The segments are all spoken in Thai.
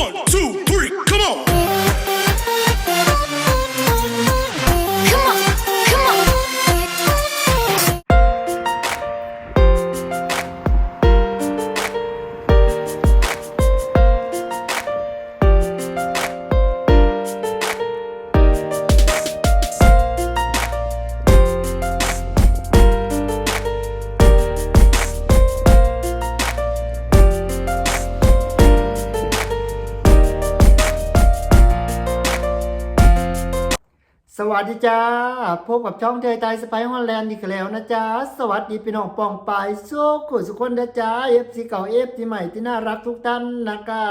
One, two, วัสดีจ้า พบกับช่องเทยไทยสไปฮอลแลนด์อีกแล้วนะจ๊ะสวัสดีพี่น้องปองปายโซกุสุคนนะจ๊ะเอฟซีเก่าเอฟซีใหม่ที่น่ารักทุกท่านนะคะ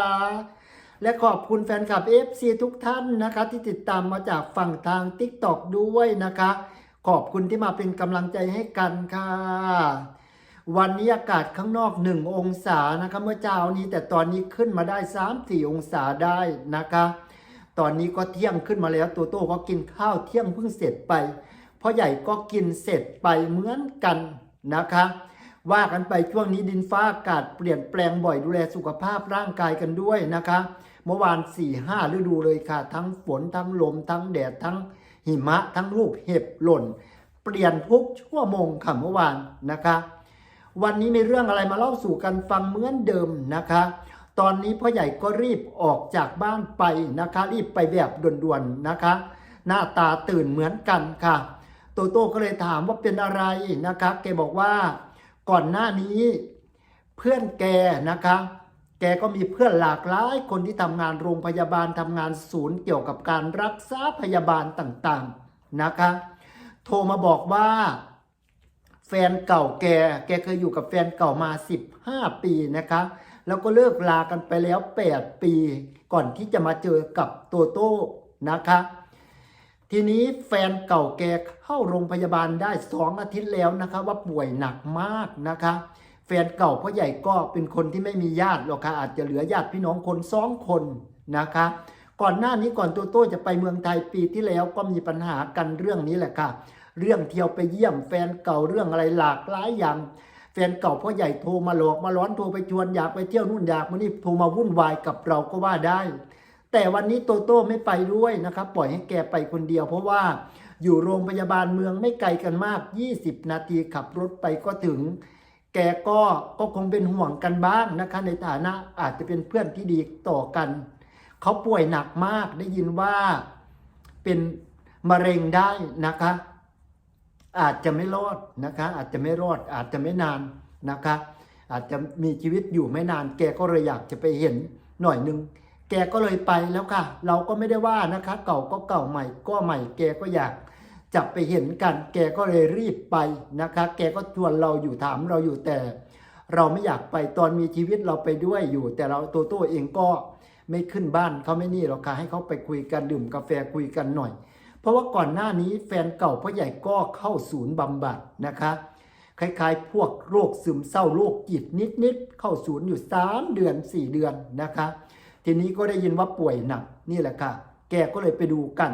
และขอบคุณแฟนคลับ FC ทุกท่านนะคะ ที่ติดตามมาจากฝั่งทาง t ิ k t o k ด้วยนะคะ ขอบคุณที่มาเป็นกำลังใจให้กันค่ะ วันนี้อากาศข้างนอก 1 องศานะคะ เมื่อเช้านี้แต่ตอนนี้ขึ้นมาได้ 3-4 องศาได้นะคะ ตอนนี้ก็เที่ยงขึ้นมาแล้วตัวโต้ก็กินข้าวเที่ยงเพิ่งเสร็จไปพ่อใหญ่ก็กินเสร็จไปเหมือนกันนะคะ ว่ากันไปช่วงนี้ดินฟ้าอากาศเปลี่ยนแปลงบ่อยดูแลสุขภาพร่างกายกันด้วยนะคะ เมื่อวาน4ี่ห้าฤดูเลยค่ะ ทั้งฝนทั้งลม ทั้งแดดทั้งหิมะ ทั้งลูกเห็บหล่น เปลี่ยนทุกชั่วโมงค่ะเมื่อวานนะคะ วันนี้มีเรื่องอะไรมาเล่าสู่กันฟังเหมือนเดิมนะคะ ตอนนี้พ่อใหญ่ก็รีบออกจากบ้านไปนะคะ รีบไปแบบด่วนๆนะคะ หน้าตาตื่นเหมือนกันค่ะ โตโต้ก็เลยถามว่าเป็นอะไรนะคะแกบอกว่าก่อนหน้านี้เพื่อนแกนะคะ แกก็มีเพื่อนหลากหลายคนที่ทำงานโรงพยาบาลทำงานศูนย์เกี่ยวกับการรักษาพยาบาลต่างๆนะคะ โทรมาบอกว่า แฟนเก่าแก แกเคยอยู่กับแฟนเก่ามา 15 ปีนะคะ แล้วก็เลิกลากันไปแล้ว 8 ปี ก่อนที่จะมาเจอกับโตโต้นะคะ ทีนี้แฟนเก่าแกเข้าโรงพยาบาลได้สองอาทิตย์แล้วนะคะว่าป่วยหนักมากนะคะแฟนเก่าพ่อใหญ่ก็เป็นคนที่ไม่มีญาติหรอกค่ะอาจจะเหลือญาติพี่น้องคนสองคนนะคะ ก่อนหน้านี้ก่อนโตโต้จะไปเมืองไทยปีที่แล้วก็มีปัญหากันเรื่องนี้แหละค่ะ เรื่องเที่ยวไปเยี่ยมแฟนเก่าเรื่องอะไรหลากหลายอย่าง แฟนเก่าพ่อใหญ่โทรมาหลอกมาร้อนโทรไปชวนอยากไปเที่ยวนู่นอยากมานี่โทรมาวุ่นวายกับเราก็ว่าได้ แต่วันนี้โตโต้ไม่ไปด้วยนะครับ ปล่อยให้แกไปคนเดียว เพราะว่าอยู่โรงพยาบาลเมืองไม่ไกลกันมาก 20 นาทีขับรถไปก็ถึง แกก็ก็คงเป็นห่วงกันบ้างนะคะ ในฐานะอาจจะเป็นเพื่อนที่ดีต่อกัน เขาป่วยหนักมากได้ยินว่าเป็นมะเร็งได้นะคะ อาจจะไม่รอดนะคะ อาจจะไม่รอดอาจจะไม่นานนะคะ อาจจะมีชีวิตอยู่ไม่นาน แกก็เลยอยากจะไปเห็นหน่อยนึง แกก็เลยไปแล้วค่ะ เราก็ไม่ได้ว่านะคะ เก่าก็เก่าใหม่ก็ใหม่ แกก็อยากจะไปเห็นกัน แกก็เลยรีบไปนะคะ แกก็ชวนเราอยู่ถามเราอยู่แต่ เราไม่อยากไปตอนมีชีวิตเราไปด้วยอยู่ แต่เราตัวโต้เองก็ไม่ขึ้นบ้านเขาไม่นี่หรอกค่ะให้เขาไปคุยกันดื่มกาแฟคุยกันหน่อย เพราะว่าก่อนหน้านี้แฟนเก่าพ่อใหญ่ก็เข้าศูนย์บำบัดนะคะ คล้ายๆ พวกโรคซึมเศร้าโรคจิตนิดๆ เข้าศูนย์อยู่ 3 เดือน 4 เดือนนะคะ ทีนี้ก็ได้ยินว่าป่วยหนักนี่แหละค่ะ แกก็เลยไปดูกัน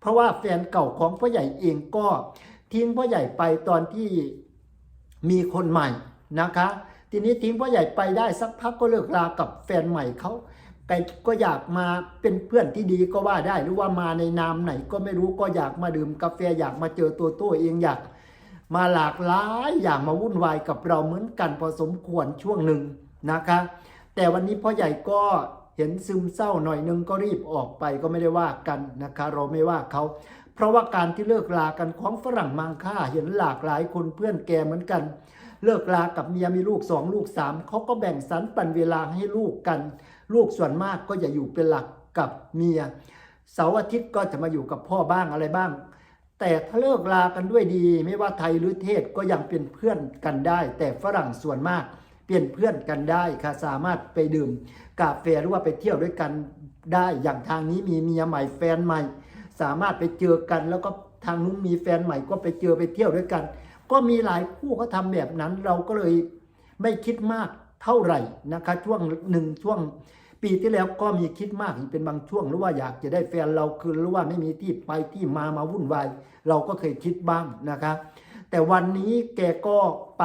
เพราะว่าแฟนเก่าของพ่อใหญ่เองก็ทิ้งพ่อใหญ่ไปตอนที่มีคนใหม่นะคะ ทีนี้ทิ้งพ่อใหญ่ไปได้สักพักก็เลิกลากับแฟนใหม่เขา แกก็อยากมาเป็นเพื่อนที่ดีก็ว่าได้หรือว่ามาในนามไหนก็ไม่รู้ก็อยากมาดื่มกาแฟอยากมาเจอตัวโต้เองอยาก มาหลากหลายอยางมาวุ่นวายกับเราเหมือนกันพอสมควรช่วงหนึ่งนะคะ แต่วันนี้พ่อใหญ่ก็เห็นซึมเศร้าหน่อยนึงก็รีบออกไปก็ไม่ได้ว่ากันนะคะ เราไม่ว่าเขาเพราะว่าการที่เลิกลากันของฝรั่งมังค่าเห็นหลากหลายคนเพื่อนแกเหมือนกัน เลิกลากับเมียมีลูกสองลูกสามเขาก็แบ่งสรรปันเวลาให้ลูกกัน ลูกส่วนมากก็จะอยู่เป็นหลักกับเมียเสาร์อาทิตย์ก็จะมาอยู่กับพ่อบ้างอะไรบ้าง แต่ถ้าเลิกลากันด้วยดี ไม่ว่าไทยหรือเทศก็ยังเป็นเพื่อนกันได้ แต่ฝรั่งส่วนมากเปลี่ยนเพื่อนกันได้ค่ะสามารถไปดื่มกาแฟหรือว่าไปเที่ยวด้วยกันได้อย่างทางนี้มีเมียใหม่แฟนใหม่ สามารถไปเจอกันแล้วก็ทางนู้นมีแฟนใหม่ก็ไปเจอไปเที่ยวด้วยกัน ก็มีหลายคู่เขาทำแบบนั้น เราก็เลยไม่คิดมากเท่าไหร่นะคะ ช่วงหนึ่งช่วงปีที่แล้วก็มีคิดมากเป็นบางช่วงหรือว่าอยากจะได้แฟนเราคืนหรือว่าไม่มีที่ไปที่มามาวุ่นวายเราก็เคยคิดบ้างนะครับแต่วันนี้แกก็ไป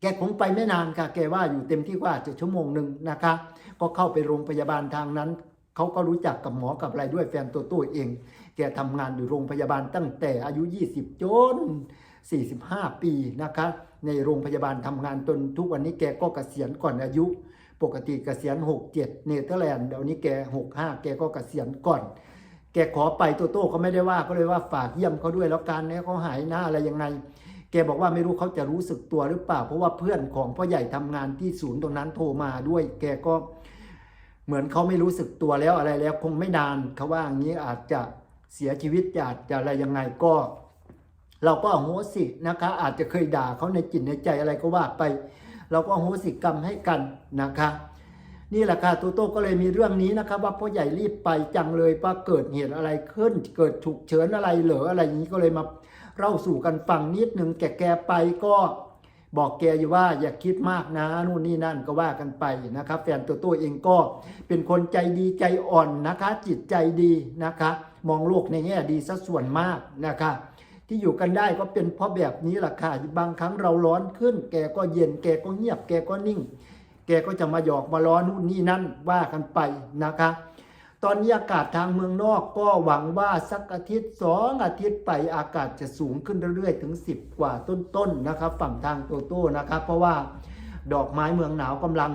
แกคงไปไม่นานค่ะ แกว่าอยู่เต็มที่ก็อาจจะชั่วโมงหนึ่งนะคะ ก็เข้าไปโรงพยาบาลทางนั้น เขาก็รู้จักกับหมอกับอะไรด้วยแฟนตัวตู้เอง แกทำงานอยู่โรงพยาบาลตั้งแต่อายุ 20 จน 45 ปีนะคะในโรงพยาบาลทำงานจนทุกวันนี้แกก็เกษียณก่อนอายุ ปกติเกษียณ 67 เนเธอร์แลนด์เดี๋ยวนี้แก 65 แกก็เกษียณก่อน แกขอไปโตโต้เขาไม่ได้ว่าก็เลยว่าฝากเยี่ยมเขาด้วยแล้วกันเนี่ยเขาหายหน้าอะไรยังไง แกบอกว่าไม่รู้เขาจะรู้สึกตัวหรือเปล่า เพราะว่าเพื่อนของพ่อใหญ่ทำงานที่ศูนย์ตรงนั้นโทรมาด้วย แกก็เหมือนเขาไม่รู้สึกตัวแล้วอะไรแล้วคงไม่นานเขาว่าอย่างนี้อาจจะเสียชีวิตอาจจะอะไรยังไงก็ เราก็อโหสินะคะ อาจจะเคยด่าเขาในจิตในใจอะไรก็ว่าไป เราก็อโหสิกรรมให้กันนะคะ นี่แหละค่ะโตโต้ก็เลยมีเรื่องนี้นะครับว่าพ่อใหญ่รีบไปจังเลยว่าเกิดเหตุอะไรขึ้น เกิดฉุกเฉินอะไรเหรออะไรอย่างนี้ก็เลยมาเล่าสู่กันฟังนิดหนึ่งแกแกไปก็บอกแกอยู่ว่าอย่าคิดมากนะนู่นนี่นั่นก็ว่ากันไปนะครับแฟนโตโต้เองก็เป็นคนใจดีใจอ่อนนะคะ จิตใจดีนะคะ มองโลกในแง่ดีซะส่วนมากนะคะ ที่อยู่กันได้ก็เป็นเพราะแบบนี้แหละค่ะบางครั้งเราร้อนขึ้น แกก็เย็นแกก็เงียบ แกก็นิ่ง แกก็จะมาหยอกมาล้อนู่นนี่นั่นว่ากันไปนะคะ ตอนนี้อากาศทางเมืองนอกก็หวังว่าสักอาทิตย์สองอาทิตย์ไปอากาศจะสูงขึ้นเรื่อยๆถึง 10 กว่าต้นๆนะครับ ฝั่งทางโตโต้นะครับ เพราะว่าดอกไม้เมืองหนาวกำลัง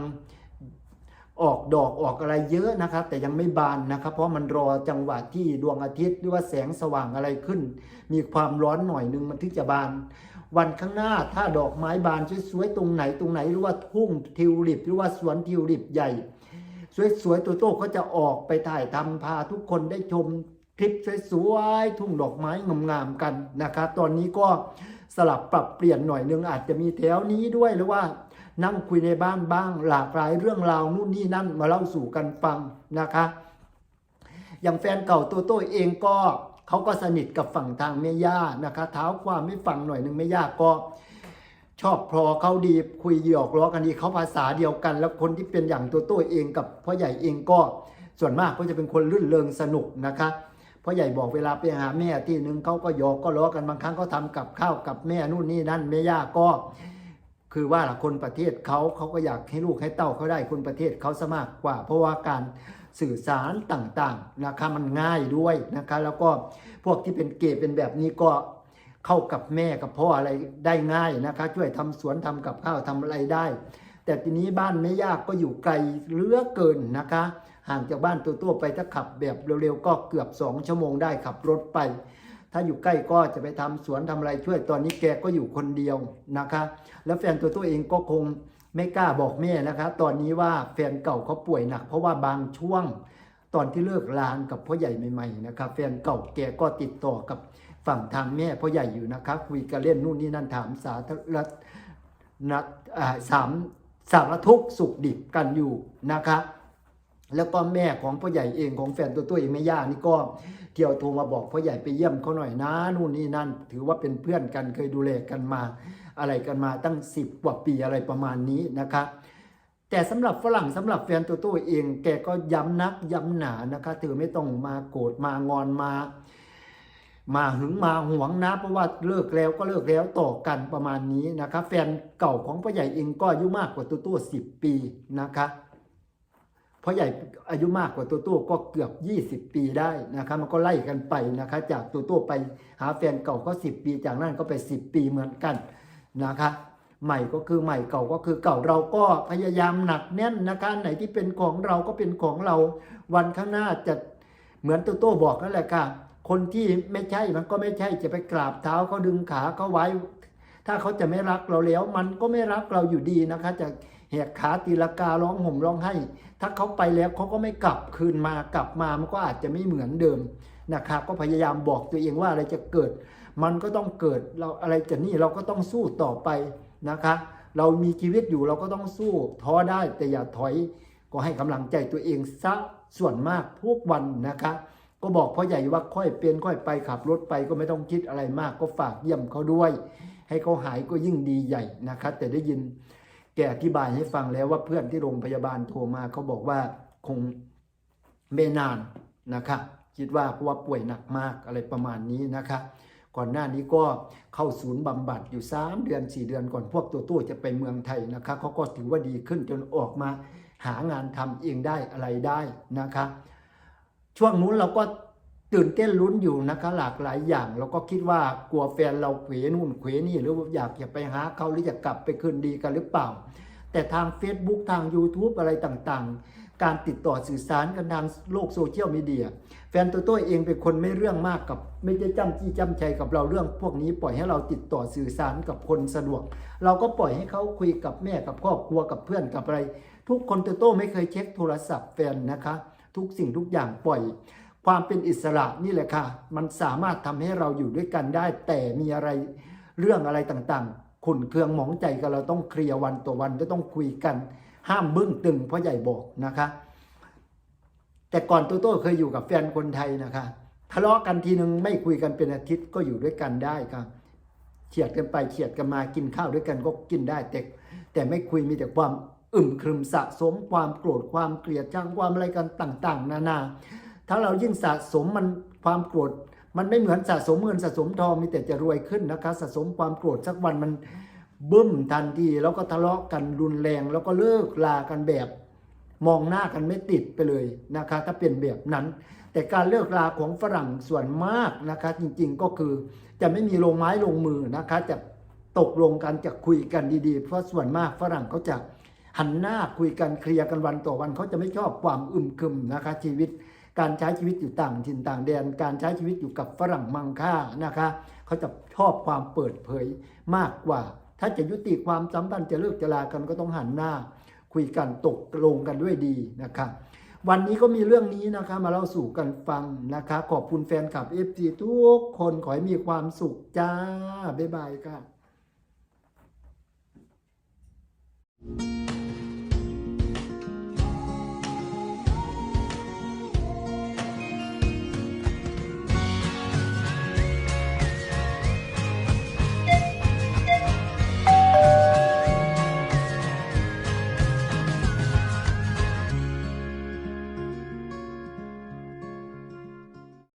ออกดอกออกอะไรเยอะนะครับ แต่ยังไม่บานนะครับ เพราะมันรอจังหวะที่ดวงอาทิตย์หรือว่าแสงสว่างอะไรขึ้น มีความร้อนหน่อยนึงมันถึงจะบาน วันข้างหน้าถ้าดอกไม้บานสวยๆตรงไหนตรงไหนหรือว่าทุ่งทิวลิป หรือว่าสวนทิวลิปใหญ่ สวยๆตัวโต้ก็จะออกไปถ่ายทำพาทุกคนได้ชมคลิปสวยๆทุ่งดอกไม้งามๆกันนะครับ ตอนนี้ก็ ลับปรับเปลี่ยนหน่อยนึงอาจจะมีแถวนี้ด้วยหรือว่า นั่งคุยในบ้านบ้าง หลากหลายเรื่องราวนู่นนี่นั่นมาเล่าสู่กันฟังนะคะ อย่างแฟนเก่าตัวโต้เองก็เขาก็สนิทกับฝั่งทางแม่ย่านะคะเท้าความไม่ฟังหน่อยหนึ่งแม่ย่าก็ชอบพอเขาดีคุยหยอกล้อกันดีเขาภาษาเดียวกัน แล้วคนที่เป็นอย่างตัวโต้เองกับพ่อใหญ่เองก็ส่วนมากก็จะเป็นคนรื่นเริงสนุกนะคะ พ่อใหญ่บอกเวลาไปหาแม่ที่หนึ่งเขาก็หยอกก็ล้อกันบางครั้งเขาทำกับข้าวกับแม่นู่นนี่นั่นแม่ย่าก็ คือว่าคนประเทศเขาเขาก็อยากให้ลูกให้เต้าเขาได้คนประเทศเขาสมากกว่า เพราะว่าการสื่อสารต่างๆนะคะมันง่ายด้วยนะคะ แล้วก็พวกที่เป็นเกย์เป็นแบบนี้ก็เข้ากับแม่กับพ่ออะไรได้ง่ายนะคะ ช่วยทำสวนทำกับข้าวทำอะไรได้ แต่ทีนี้บ้านไม่ยากก็อยู่ไกลเลือเกินนะคะ ห่างจากบ้านตัวตัวไปถ้าขับแบบเร็วๆก็เกือบสองชั่วโมงได้ขับรถไป ถ้าอยู่ใกล้ก็จะไปทำสวนทำอะไรช่วยตอนนี้แกก็อยู่คนเดียวนะคะ แล้วแฟนตัวตัวเองก็คงไม่กล้าบอกแม่นะคะ ตอนนี้ว่าแฟนเก่าเขาป่วยหนัก เพราะว่าบางช่วงตอนที่เลิกลานกับพ่อใหญ่ใหม่ๆนะครับแฟนเก่าแกก็ติดต่อกับฝั่งทางแม่พ่อใหญ่อยู่นะคะคุยกันเล่นนู่นนี่นั่นถามสาธารณะอ่าสาม สารทุกสุขดิบกันอยู่นะคะแล้วก็แม่ของพ่อใหญ่เองของแฟนตัวตัวเองแม่ย่านี่ก็เที่ยวโทรมาบอกพ่อใหญ่ไปเยี่ยมเขาหน่อยนะนู่นนี่นั่น ถือว่าเป็นเพื่อนกันเคยดูแลกันมา อะไรกันมาตั้งสิบกว่าปีอะไรประมาณนี้นะคะแต่สำหรับฝรั่งสำหรับแฟนตัวตัวเอง แกก็ย้ำนักย้ำหนานะคะเธอไม่ต้องมาโกรธมางอนมา มาหึงมาหวงนะเพราะว่าเลิกแล้วก็เลิกแล้วต่อกันประมาณนี้นะคะแฟนเก่าของพ่อใหญ่เองก็อายุมากกว่าตัวตัวสิบปีนะคะพ่อใหญ่อายุมากกว่าตัวตัวก็เกือบ 20 ปีได้นะคะมันก็ไล่กันไปนะคะ จากตัวตัวไปหาแฟนเก่าก็10 ปีจากนั้นก็ไป 10 ปีเหมือนกันนะคะ ใหม่ก็คือใหม่เก่าก็คือเก่าเราก็พยายามหนักแน่นนะคะไหนที่เป็นของเราก็เป็นของเราวันข้างหน้าจะเหมือนตัวโต้บอกนั่นแหละค่ะ คนที่ไม่ใช่มันก็ไม่ใช่จะไปกราบเท้าเขาดึงขาเขาไว้ ถ้าเขาจะไม่รักเราแล้ว มันก็ไม่รักเราอยู่ดีนะคะ จะแหกขาตีลการ้องห่มร้องไห้ ถ้าเขาไปแล้วเขาก็ไม่กลับคืนมากลับมามันก็อาจจะไม่เหมือนเดิมนะคะก็พยายามบอกตัวเองว่าอะไรจะเกิด มันก็ต้องเกิดเราอะไรจะนี่เราก็ต้องสู้ต่อไปนะคะ เรามีชีวิตอยู่เราก็ต้องสู้ท้อได้แต่อย่าถอย ก็ให้กำลังใจตัวเองซะส่วนมากทุกวันนะคะ ก็บอกพ่อใหญ่ว่าค่อยเป็นค่อยไปขับรถไปก็ไม่ต้องคิดอะไรมาก ก็ฝากเยี่ยมเขาด้วย ให้เขาหายก็ยิ่งดีใหญ่นะคะแต่ได้ยินแกอธิบายให้ฟังแล้วว่าเพื่อนที่โรงพยาบาลโทรมาเขาบอกว่าคงไม่นานนะคะคิดว่าเพราะว่าป่วยหนักมากอะไรประมาณนี้นะคะก่อนหน้านี้ก็เข้าศูนย์บำบัดอยู่ 3 เดือน 4 เดือนก่อนพวกตัวตู้จะไปเมืองไทยนะคะเขาก็ถือว่าดีขึ้นจนออกมาหางานทำเองได้อะไรได้นะคะ ช่วงนู้นเราก็ตื่นเต้นลุ้นอยู่นะคะหลากหลายอย่างเราก็คิดว่ากลัวแฟนเราเขวนู่นเขวนี่หรือว่าอยากจะไปหาเขาหรือจะกลับไปคืนดีกันหรือเปล่า แต่ทาง Facebook ทาง YouTube อะไรต่างๆ การติดต่อสื่อสารกันทางโลกโซเชียลมีเดียแฟนตัวตัวเองเป็นคนไม่เรื่องมากกับ ไม่ได้จำจี้จำชัยกับเราเรื่อง พวกนี้ปล่อยให้เราติดต่อสื่อสารกับคนสะดวก เราก็ปล่อยให้เขาคุยกับแม่กับครอบครัวกับเพื่อนกับอะไร ทุกคนตัวโต้ไม่เคยเช็คโทรศัพท์แฟนนะคะ ทุกสิ่งทุกอย่างปล่อย ความเป็นอิสระนี่แหละค่ะ มันสามารถทำให้เราอยู่ด้วยกันได้ แต่มีอะไรเรื่องอะไรต่างๆขุนเคืองหมองใจกันเราต้องเคลียร์วันต่อวันก็ต้องคุยกัน ห้ามบึ้งตึงเพราะใหญ่บอกนะคะ แต่ก่อนโตโต้เคยอยู่กับแฟนคนไทยนะคะทะเลาะกันทีนึงไม่คุยกันเป็นอาทิตย์ก็อยู่ด้วยกันได้ครับเฉียดกันไปเฉียดกันมากินข้าวด้วยกันก็กินได้แต่แต่ไม่คุยมีแต่ความ อึมครึมสะสมความโกรธความเกลียดชังความอะไรกันต่าง ๆ นานา ถ้าเรายิ่งสะสมมันความโกรธ มันไม่เหมือนสะสมเงินสะสมทองมีแต่จะรวยขึ้นนะคะสะสมความโกรธสักวันมันบึ้มทันที แล้วก็ทะเลาะกันรุนแรง แล้วก็เลิกลากันแบบ มองหน้ากันไม่ติดไปเลยนะคะ ถ้าเป็นแบบนั้น แต่การเลิกลาของฝรั่งส่วนมากนะคะ จริงๆก็คือจะไม่มีลงไม้ลงมือนะคะ จะตกลงกันจะคุยกันดีๆ เพราะส่วนมากฝรั่งเขาจะ หันหน้าคุยกันเคลียร์กันวันต่อวันเขาจะไม่ชอบความอึมครึมนะคะชีวิตการใช้ชีวิตอยู่ต่างถิ่นต่างแดน การใช้ชีวิตอยู่กับฝรั่งมังค่านะคะเขาจะชอบความเปิดเผยมากกว่า ถ้าจะยุติความสัมพันธ์จะเลิกจะลากันก็ต้องหันหน้า คุยกันตกลงกันด้วยดีนะคะวันนี้ก็มีเรื่องนี้นะคะมาเล่าสู่กันฟังนะคะ ขอบคุณแฟนคลับ FG ทุกคนขอให้มีความสุขจ้า บ๊ายบายค่ะ